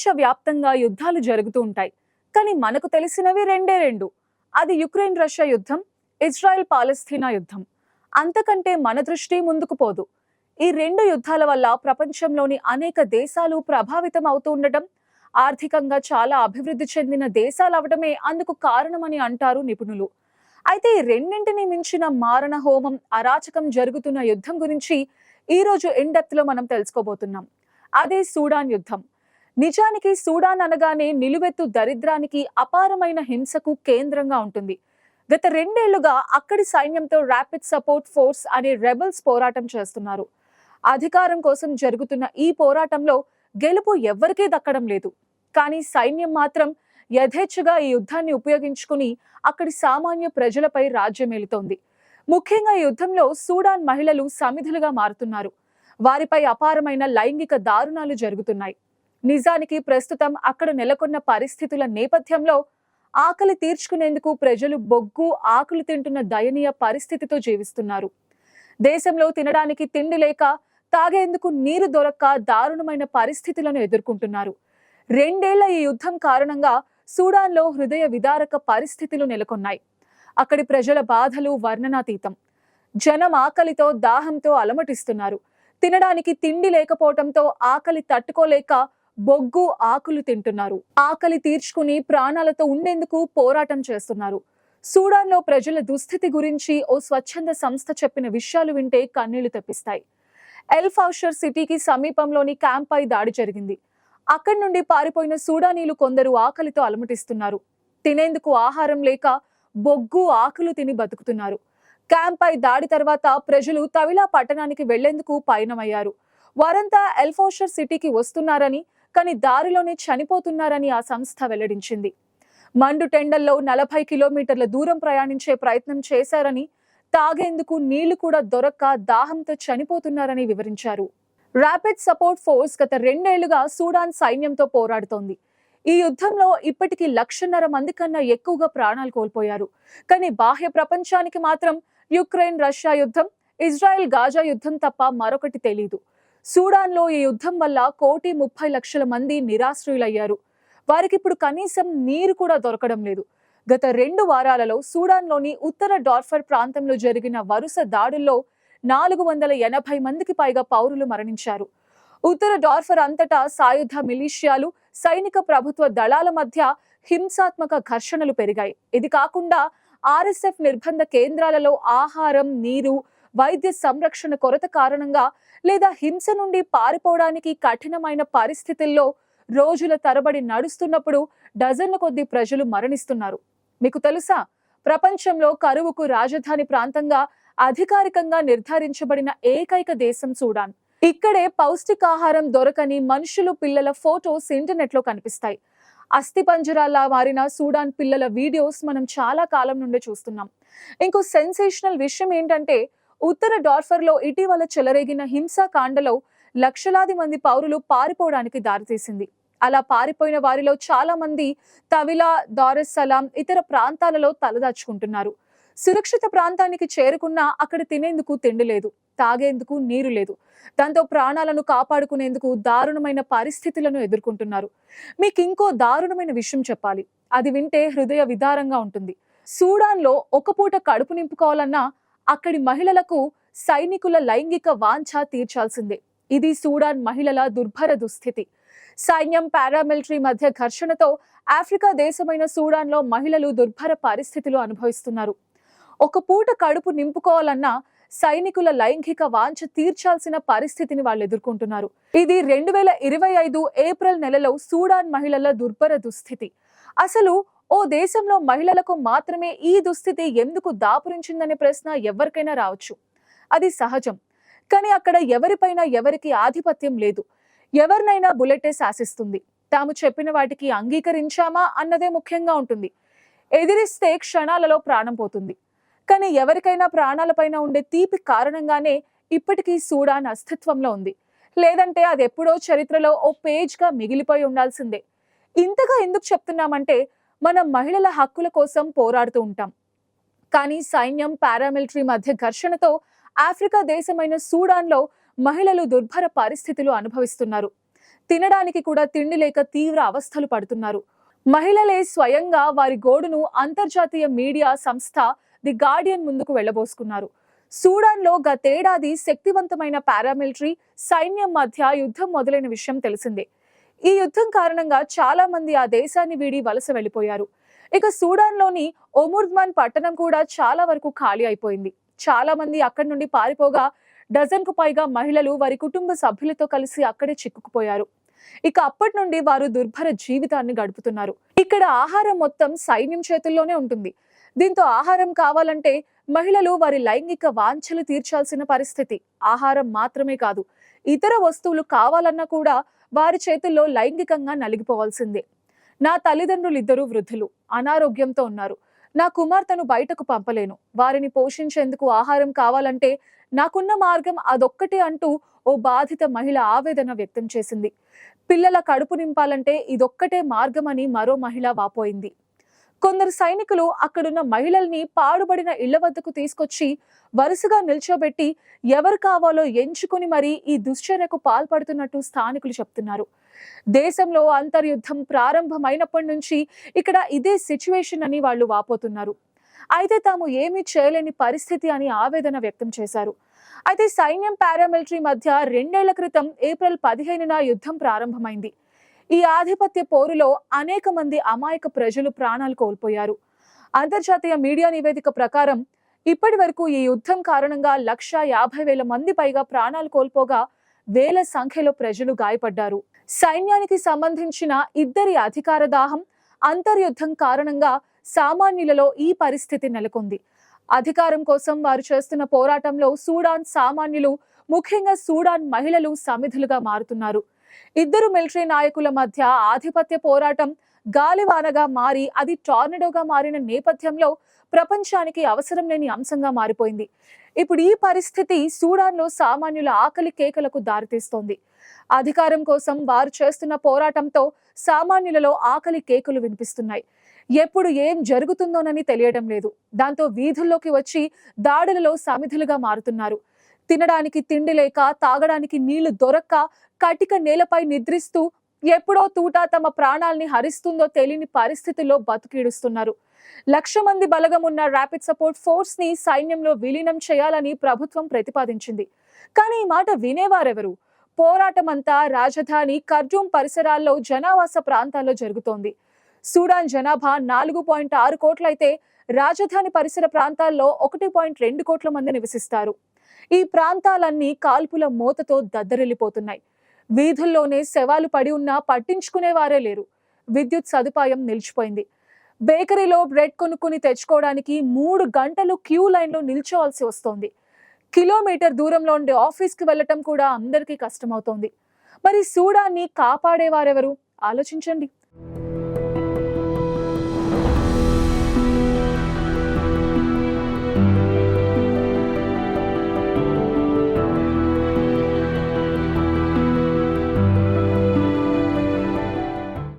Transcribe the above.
ప్రపంచ వ్యాప్తంగా యుద్ధాలు జరుగుతూ ఉంటాయి. కానీ మనకు తెలిసినవి రెండే రెండు. అది యుక్రెయిన్ రష్యా యుద్ధం ఇజ్రాయెల్ పాలస్తీనా యుద్ధం. అంతకంటే మన దృష్టి ముందుకు పోదు. ఈ రెండు యుద్ధాల వల్ల ప్రపంచంలోని అనేక దేశాలు ప్రభావితం అవుతూ ఉండటం ఆర్థికంగా చాలా అభివృద్ధి చెందిన దేశాలు అవడమే అందుకు కారణమని అంటారు నిపుణులు. అయితే ఈ రెండింటిని మించిన మారణ హోమం అరాచకం జరుగుతున్న యుద్ధం గురించి ఈ రోజు ఇన్ డెప్త్లో మనం తెలుసుకోబోతున్నాం. అదే సూడాన్ యుద్ధం. నిజానికి సూడాన్ అనగానే నిలువెత్తు దరిద్రానికి అపారమైన హింసకు కేంద్రంగా ఉంటుంది. గత రెండేళ్ళుగా అక్కడి సైన్యంతో ర్యాపిడ్ సపోర్ట్ ఫోర్స్ అనే రెబల్స్ పోరాటం చేస్తున్నారు. అధికారం కోసం జరుగుతున్న ఈ పోరాటంలో గెలుపు ఎవ్వరికీ దక్కడం లేదు. కానీ సైన్యం మాత్రం యథేచ్ఛగా ఈ యుద్ధాన్ని ఉపయోగించుకుని అక్కడి సామాన్య ప్రజలపై రాజ్యమేలుతోంది ముఖ్యంగా ఈ యుద్ధంలో సూడాన్ మహిళలు సమిధులుగా మారుతున్నారు. వారిపై అపారమైన లైంగిక దారుణాలు జరుగుతున్నాయి. నిజానికి ప్రస్తుతం అక్కడ నెలకొన్న పరిస్థితుల నేపథ్యంలో ఆకలి తీర్చుకునేందుకు ప్రజలు బొగ్గు ఆకులు తింటున్న దయనీయ పరిస్థితితో జీవిస్తున్నారు. దేశంలో తినడానికి తిండి లేక తాగేందుకు నీరు దొరక్క దారుణమైన పరిస్థితులను ఎదుర్కొంటున్నారు. రెండేళ్ళ ఈ యుద్ధం కారణంగా సూడాన్లో హృదయ విదారక పరిస్థితులు నెలకొన్నాయి. అక్కడి ప్రజల బాధలు వర్ణనాతీతం. జనం ఆకలితో దాహంతో అలమటిస్తున్నారు. తినడానికి తిండి లేకపోవటంతో ఆకలి తట్టుకోలేక బొగ్గు ఆకులు తింటున్నారు. ఆకలి తీర్చుకుని ప్రాణాలతో ఉండేందుకు పోరాటం చేస్తున్నారు. సూడాన్లో ప్రజల దుస్థితి గురించి ఓ స్వచ్ఛంద సంస్థ చెప్పిన విషయాలు వింటే కన్నీళ్ళు తెప్పిస్తాయి. ఎల్ ఫౌషర్ సిటీకి సమీపంలోని క్యాంప్పై దాడి జరిగింది. అక్కడి నుండి పారిపోయిన సూడానీలు కొందరు ఆకలితో అలమటిస్తున్నారు. తినేందుకు ఆహారం లేక బొగ్గు ఆకులు తిని బతుకుతున్నారు. క్యాంప్పై దాడి తర్వాత ప్రజలు తవిలా పట్టణానికి వెళ్ళేందుకు పయనమయ్యారు. వారంతా ఎల్ఫోషర్ సిటీకి వస్తున్నారని కానీ దారిలోనే చనిపోతున్నారని ఆ సంస్థ వెల్లడించింది. మండు టెండల్లో నలభై కిలోమీటర్ల దూరం ప్రయాణించే ప్రయత్నం చేశారని తాగేందుకు నీళ్ళు కూడా దొరక్క దాహంతో చనిపోతున్నారని వివరించారు. ర్యాపిడ్ సపోర్ట్ ఫోర్స్ గత రెండేళ్ళుగా సూడాన్ సైన్యంతో పోరాడుతోంది. ఈ యుద్ధంలో ఇప్పటికీ లక్షన్నర మంది కన్నా ఎక్కువగా ప్రాణాలు కోల్పోయారు. కానీ బాహ్య ప్రపంచానికి మాత్రం యుక్రెయిన్ రష్యా యుద్ధం ఇజ్రాయెల్ గాజా యుద్ధం తప్ప మరొకటి తెలీదు. సూడాన్లో ఈ యుద్ధం వల్ల కోటి ముప్పై లక్షల మంది నిరాశ్రయులయ్యారు. వారికి ఇప్పుడు కనీసం నీరు కూడా దొరకడం లేదు. గత రెండు వారాలలో సూడాన్లోని ఉత్తర డార్ఫర్ ప్రాంతంలో జరిగిన వరుస దాడుల్లో నాలుగు వందల ఎనభై మందికి పైగా పౌరులు మరణించారు. ఉత్తర డార్ఫర్ అంతటా సాయుధ మిలీషియాలు సైనిక ప్రభుత్వ దళాల మధ్య హింసాత్మక ఘర్షణలు పెరిగాయి. ఇది కాకుండా ఆర్ఎస్ఎఫ్ నిర్బంధ కేంద్రాలలో ఆహారం నీరు వైద్య సంరక్షణ కొరత కారణంగా లేదా హింస నుండి పారిపోవడానికి కఠినమైన పరిస్థితుల్లో రోజుల తరబడి నడుస్తున్నప్పుడు డజన్ల కొద్ది ప్రజలు మరణిస్తున్నారు. మీకు తెలుసా? ప్రపంచంలో కరువుకు రాజధాని ప్రాంతంగా అధికారికంగా నిర్ధారించబడిన ఏకైక దేశం సూడాన్. ఇక్కడే పౌష్టికాహారం దొరకని మనుషులు పిల్లల ఫోటోస్ ఇంటర్నెట్లో కనిపిస్తాయి. అస్థిపంజరాల్లా మారిన సూడాన్ పిల్లల వీడియోస్ మనం చాలా కాలం నుండి చూస్తున్నాం. ఇంకో సెన్సేషనల్ విషయం ఏంటంటే ఉత్తర డార్ఫర్లో ఇటీవల చెలరేగిన హింసాకాండలో లక్షలాది మంది పౌరులు పారిపోవడానికి దారితీసింది. అలా పారిపోయిన వారిలో చాలా మంది తవిలా దారెస్సలాం ఇతర ప్రాంతాలలో తలదాచుకుంటున్నారు. సురక్షిత ప్రాంతానికి చేరుకున్నా అక్కడ తినేందుకు తిండి లేదు తాగేందుకు నీరు లేదు. దాంతో ప్రాణాలను కాపాడుకునేందుకు దారుణమైన పరిస్థితులను ఎదుర్కొంటున్నారు. మీకు ఇంకో దారుణమైన విషయం చెప్పాలి. అది వింటే హృదయ విదారంగా ఉంటుంది. సూడాన్లో ఒక పూట కడుపు నింపుకోవాలన్నా అక్కడి మహిళలకు సైనికుల లైంగిక వాంఛ తీర్చాల్సిందే. ఇది సూడాన్ మహిళల దుర్భర దుస్థితి. సైన్యం పారామిలిటరీ మధ్య ఘర్షణతో ఆఫ్రికా దేశమైన సూడాన్లో మహిళలు దుర్భర పరిస్థితులు అనుభవిస్తున్నారు. ఒక పూట కడుపు నింపుకోవాలన్నా సైనికుల లైంగిక వాంఛ తీర్చాల్సిన పరిస్థితిని వాళ్ళు ఎదుర్కొంటున్నారు. ఇది రెండు వేల ఇరవై ఐదు ఏప్రిల్ నెలలో సూడాన్ మహిళల దుర్భర దుస్థితి. అసలు ఓ దేశంలో మహిళలకు మాత్రమే ఈ దుస్థితి ఎందుకు దాపురించిందనే ప్రశ్న ఎవరికైనా రావచ్చు. అది సహజం. కానీ అక్కడ ఎవరిపైన ఎవరికి ఆధిపత్యం లేదు. ఎవరినైనా బుల్లెటే శాసిస్తుంది. తాము చెప్పిన వాటికి అంగీకరించామా అన్నదే ముఖ్యంగా ఉంటుంది. ఎదిరిస్తే క్షణాలలో ప్రాణం పోతుంది. కానీ ఎవరికైనా ప్రాణాలపైన ఉండే తీపి కారణంగానే ఇప్పటికీ సూడాన్ అస్తిత్వంలో ఉంది. లేదంటే అది ఎప్పుడో చరిత్రలో ఓ పేజ్గా మిగిలిపోయి ఉండాల్సిందే. ఇంతగా ఎందుకు చెప్తున్నామంటే మనం మహిళల హక్కుల కోసం పోరాడుతూ ఉంటాం. కానీ సైన్యం పారామిలిటరీ మధ్య ఘర్షణతో ఆఫ్రికా దేశమైన సూడాన్లో మహిళలు దుర్భర పరిస్థితులు అనుభవిస్తున్నారు. తినడానికి కూడా తిండి లేక తీవ్ర అవస్థలు పడుతున్నారు. మహిళలే స్వయంగా వారి గోడును అంతర్జాతీయ మీడియా సంస్థ ది గార్డియన్ ముందుకు వెళ్ళబోసుకున్నారు సూడాన్లో గతేడాది శక్తివంతమైన పారామిలిటరీ సైన్యం మధ్య యుద్ధం మొదలైన విషయం తెలిసిందే. ఈ యుద్ధం కారణంగా చాలా మంది ఆ దేశాన్ని వీడి వలస వెళ్ళిపోయారు. ఇక సూడాన్లోని ఒముర్ద్మాన్ పట్టణం కూడా చాలా వరకు ఖాళీ అయిపోయింది. చాలా మంది అక్కడి నుండి పారిపోగా డజన్కు పైగా మహిళలు వారి కుటుంబ సభ్యులతో కలిసి అక్కడే చిక్కుకుపోయారు. ఇక అప్పటి నుండి వారు దుర్భర జీవితాన్ని గడుపుతున్నారు. ఇక్కడ ఆహారం మొత్తం సైన్యం చేతుల్లోనే ఉంటుంది. దీంతో ఆహారం కావాలంటే మహిళలు వారి లైంగిక వాంఛలు తీర్చాల్సిన పరిస్థితి. ఆహారం మాత్రమే కాదు ఇతర వస్తువులు కావాలన్నా కూడా వారి చేతుల్లో లైంగికంగా నలిగిపోవాల్సిందే. నా తల్లిదండ్రులు ఇద్దరూ వృద్ధులు. అనారోగ్యంతో ఉన్నారు. నా కుమార్తెను బయటకు పంపలేను. వారిని పోషించేందుకు ఆహారం కావాలంటే నాకున్న మార్గం అదొక్కటే అంటూ ఓ బాధిత మహిళ ఆవేదన వ్యక్తం చేసింది. పిల్లల కడుపు నింపాలంటే ఇదొక్కటే మార్గమని మరో మహిళ వాపోయింది. కొందరు సైనికులు అక్కడున్న మహిళల్ని పాడుబడిన ఇళ్ళ వద్దకు తీసుకొచ్చి వరుసగా నిల్చోబెట్టి ఎవరు కావాలో ఎంచుకుని మరీ ఈ దుశ్చర్యకు పాల్పడుతున్నట్టు స్థానికులు చెప్తున్నారు. దేశంలో అంతర్యుద్ధం ప్రారంభమైనప్పటి నుంచి ఇక్కడ ఇదే సిచ్యువేషన్ అని వాళ్ళు వాపోతున్నారు. అయితే తాము ఏమీ చేయలేని పరిస్థితి అని ఆవేదన వ్యక్తం చేశారు. అయితే సైన్యం పారామిలిటరీ మధ్య రెండేళ్ళ క్రితం ఏప్రిల్ పదిహేనున యుద్ధం ప్రారంభమైంది. ఈ ఆధిపత్య పోరులో అనేక మంది అమాయక ప్రజలు ప్రాణాలు కోల్పోయారు. అంతర్జాతీయ మీడియా నివేదిక ప్రకారం ఇప్పటి వరకు ఈ యుద్ధం కారణంగా లక్ష యాభై వేల మంది పైగా ప్రాణాలు కోల్పోగా వేల సంఖ్యలో ప్రజలు గాయపడ్డారు. సైన్యానికి సంబంధించిన ఇద్దరి అధికార దాహం అంతర్యుద్ధం కారణంగా సామాన్యులలో ఈ పరిస్థితి నెలకొంది. అధికారం కోసం వారు చేస్తున్న పోరాటంలో సూడాన్ సామాన్యులు ముఖ్యంగా సూడాన్ మహిళలు సమిధులుగా మారుతున్నారు. ఇద్దరు మిలిటరీ నాయకుల మధ్య ఆధిపత్య పోరాటం గాలివానగా మారి అది టార్నడోగా మారిన నేపథ్యంలో ప్రపంచానికి అవసరం లేని అంశంగా మారిపోయింది. ఇప్పుడు ఈ పరిస్థితి సూడాన్లో సామాన్యుల ఆకలి కేకలకు దారితీస్తోంది. అధికారం కోసం వారు చేస్తున్న పోరాటంతో సామాన్యులలో ఆకలి కేకలు వినిపిస్తున్నాయి. ఎప్పుడు ఏం జరుగుతుందోనని తెలియడం లేదు. దాంతో వీధుల్లోకి వచ్చి దాడులలో సమిధులుగా మారుతున్నారు. తినడానికి తిండి లేక తాగడానికి నీళ్ళు దొరక్క కటిక నేలపై నిద్రిస్తూ ఎప్పుడో తూట తమ ప్రాణాల్ని హరిస్తుందో తెలియని పరిస్థితుల్లో బతుకీడుస్తున్నారు. లక్ష మంది బలగం ఉన్న ర్యాపిడ్ సపోర్ట్ ఫోర్స్ని సైన్యంలో విలీనం చేయాలని ప్రభుత్వం ప్రతిపాదించింది. కానీ ఈ మాట వినేవారెవరు? పోరాటమంతా రాజధాని ఖర్జూమ్ పరిసరాల్లో జనావాస ప్రాంతాల్లో జరుగుతోంది. సూడాన్ జనాభా నాలుగు పాయింట్ ఆరు కోట్లయితే రాజధాని పరిసర ప్రాంతాల్లో ఒకటి పాయింట్ రెండు కోట్ల మంది నివసిస్తారు. ఈ ప్రాంతాలన్నీ కాల్పుల మూతతో దద్దరిల్లిపోతున్నాయి. వీధుల్లోనే శవాలు పడి ఉన్నా పట్టించుకునేవారే లేరు. విద్యుత్ సదుపాయం నిలిచిపోయింది. బేకరీలో బ్రెడ్ కొనుక్కుని తెచ్చుకోవడానికి మూడు గంటలు క్యూ లైన్లో నిల్చోవాల్సి వస్తోంది. కిలోమీటర్ దూరంలో ఉండే ఆఫీస్కి వెళ్ళటం కూడా అందరికీ కష్టమవుతోంది. మరి సూడాన్ని కాపాడేవారెవరు? ఆలోచించండి.